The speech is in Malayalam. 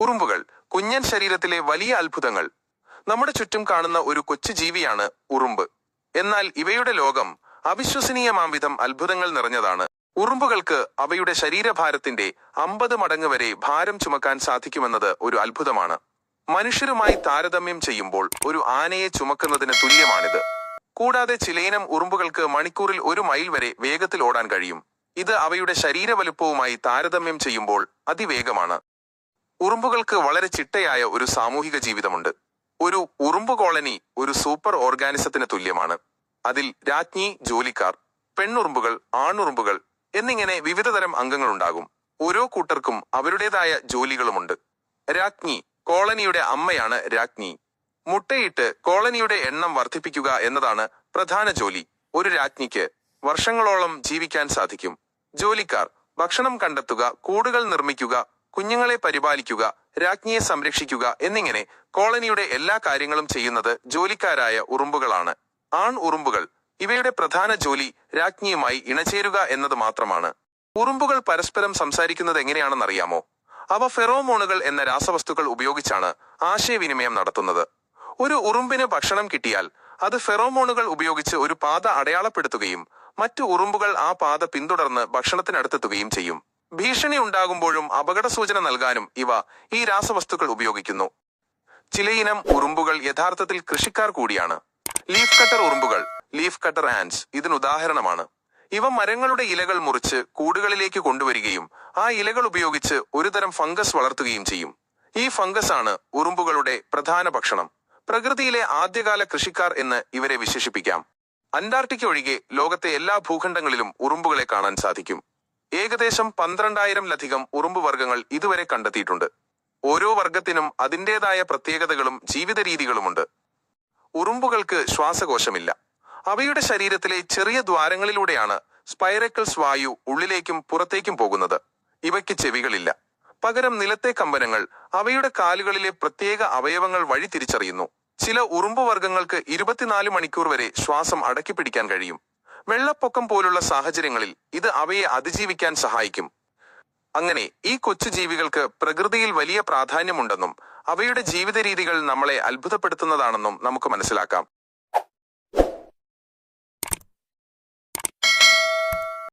ഉറുമ്പുകൾ കുഞ്ഞൻ ശരീരത്തിലെ വലിയ അത്ഭുതങ്ങൾ. നമ്മുടെ ചുറ്റും കാണുന്ന ഒരു കൊച്ചു ജീവിയാണ് ഉറുമ്പ്. എന്നാൽ ഇവയുടെ ലോകം അവിശ്വസനീയമാം വിധം അത്ഭുതങ്ങൾ നിറഞ്ഞതാണ്. ഉറുമ്പുകൾക്ക് അവയുടെ ശരീരഭാരത്തിന്റെ അമ്പത് മടങ്ങ് വരെ ഭാരം ചുമക്കാൻ സാധിക്കുമെന്നത് ഒരു അത്ഭുതമാണ്. മനുഷ്യരുമായി താരതമ്യം ചെയ്യുമ്പോൾ ഒരു ആനയെ ചുമക്കുന്നതിന് തുല്യമാണിത്. കൂടാതെ ചിലയിനം ഉറുമ്പുകൾക്ക് മണിക്കൂറിൽ ഒരു മൈൽ വരെ വേഗത്തിൽ ഓടാൻ കഴിയും. ഇത് അവയുടെ ശരീരവലുപ്പവുമായി താരതമ്യം ചെയ്യുമ്പോൾ അതിവേഗമാണ്. ഉറുമ്പുകൾക്ക് വളരെ ചിട്ടയായ ഒരു സാമൂഹിക ജീവിതമുണ്ട്. ഒരു ഉറുമ്പ് കോളനി ഒരു സൂപ്പർ ഓർഗാനിസത്തിന് തുല്യമാണ്. അതിൽ രാജ്ഞി ജോലിക്കാർ പെണ്ണുറുമ്പുകൾ ആണുറുമ്പുകൾ എന്നിങ്ങനെ വിവിധതരം അംഗങ്ങളുണ്ടാകും. ഓരോ കൂട്ടർക്കും അവരുടേതായ ജോലികളുമുണ്ട്. രാജ്ഞി കോളനിയുടെ അമ്മയാണ് രാജ്ഞി. മുട്ടയിട്ട് കോളനിയുടെ എണ്ണം വർദ്ധിപ്പിക്കുക എന്നതാണ് പ്രധാന ജോലി. ഒരു രാജ്ഞിക്ക് വർഷങ്ങളോളം ജീവിക്കാൻ സാധിക്കും. ജോലിക്കാർ ഭക്ഷണം കണ്ടെത്തുക കൂടുകൾ നിർമ്മിക്കുക കുഞ്ഞുങ്ങളെ പരിപാലിക്കുക രാജ്ഞിയെ സംരക്ഷിക്കുക എന്നിങ്ങനെ കോളനിയുടെ എല്ലാ കാര്യങ്ങളും ചെയ്യുന്നത് ജോലിക്കാരായ ഉറുമ്പുകളാണ്. ആൺ ഉറുമ്പുകൾ ഇവയുടെ പ്രധാന ജോലി രാജ്ഞിയുമായി ഇണചേരുക എന്നത് മാത്രമാണ്. ഉറുമ്പുകൾ പരസ്പരം സംസാരിക്കുന്നത് എങ്ങനെയാണെന്നറിയാമോ? അവ ഫെറോമോണുകൾ എന്ന രാസവസ്തുക്കൾ ഉപയോഗിച്ചാണ് ആശയവിനിമയം നടത്തുന്നത്. ഒരു ഉറുമ്പിന് ഭക്ഷണം കിട്ടിയാൽ അത് ഫെറോമോണുകൾ ഉപയോഗിച്ച് ഒരു പാത അടയാളപ്പെടുത്തുകയും മറ്റു ഉറുമ്പുകൾ ആ പാത പിന്തുടർന്ന് ഭക്ഷണത്തിനടുത്തെത്തുകയും ചെയ്യും. ഭീഷണി ഉണ്ടാകുമ്പോഴും അപകട സൂചന നൽകാനും ഇവ ഈ രാസവസ്തുക്കൾ ഉപയോഗിക്കുന്നു. ചിലയിനം ഉറുമ്പുകൾ യഥാർത്ഥത്തിൽ കൃഷിക്കാർ കൂടിയാണ്. ലീഫ് കട്ടർ ഉറുമ്പുകൾ ലീഫ് കട്ടർ ആൻഡ്സ് ഇതിനുദാഹരണമാണ് ഇവ മരങ്ങളുടെ ഇലകൾ മുറിച്ച് കൂടുകളിലേക്ക് കൊണ്ടുവരികയും ആ ഇലകൾ ഉപയോഗിച്ച് ഒരുതരം ഫംഗസ് വളർത്തുകയും ചെയ്യും. ഈ ഫംഗസ് ആണ് ഉറുമ്പുകളുടെ പ്രധാന ഭക്ഷണം. പ്രകൃതിയിലെ ആദ്യകാല കൃഷിക്കാർ എന്ന് ഇവരെ വിശേഷിപ്പിക്കാം. അന്റാർട്ടിക്ക ഒഴികെ ലോകത്തെ എല്ലാ ഭൂഖണ്ഡങ്ങളിലും ഉറുമ്പുകളെ കാണാൻ സാധിക്കും. ഏകദേശം പന്ത്രണ്ടായിരംലധികം ഉറുമ്പ് വർഗങ്ങൾ ഇതുവരെ കണ്ടെത്തിയിട്ടുണ്ട്. ഓരോ വർഗത്തിനും അതിന്റെതായ പ്രത്യേകതകളും ജീവിത രീതികളുമുണ്ട് ഉറുമ്പുകൾക്ക് ശ്വാസകോശമില്ല. അവയുടെ ശരീരത്തിലെ ചെറിയ ദ്വാരങ്ങളിലൂടെയാണ് സ്പൈറക്കിൾസ് വായു ഉള്ളിലേക്കും പുറത്തേക്കും പോകുന്നത്. ഇവയ്ക്ക് ചെവികളില്ല. പകരം നിലത്തെ കമ്പനങ്ങൾ അവയുടെ കാലുകളിലെ പ്രത്യേക അവയവങ്ങൾ വഴി തിരിച്ചറിയുന്നു. ചില ഉറുമ്പ് വർഗങ്ങൾക്ക് ഇരുപത്തിനാല് മണിക്കൂർ വരെ ശ്വാസം അടക്കിപ്പിടിക്കാൻ കഴിയും. വെള്ളപ്പൊക്കം പോലുള്ള സാഹചര്യങ്ങളിൽ ഇത് അവയെ അതിജീവിക്കാൻ സഹായിക്കും. അങ്ങനെ ഈ കൊച്ചു ജീവികൾക്ക് പ്രകൃതിയിൽ വലിയ പ്രാധാന്യമുണ്ടെന്നും അവയുടെ ജീവിത രീതികൾ നമ്മളെ അത്ഭുതപ്പെടുത്തുന്നതാണെന്നും നമുക്ക് മനസ്സിലാക്കാം.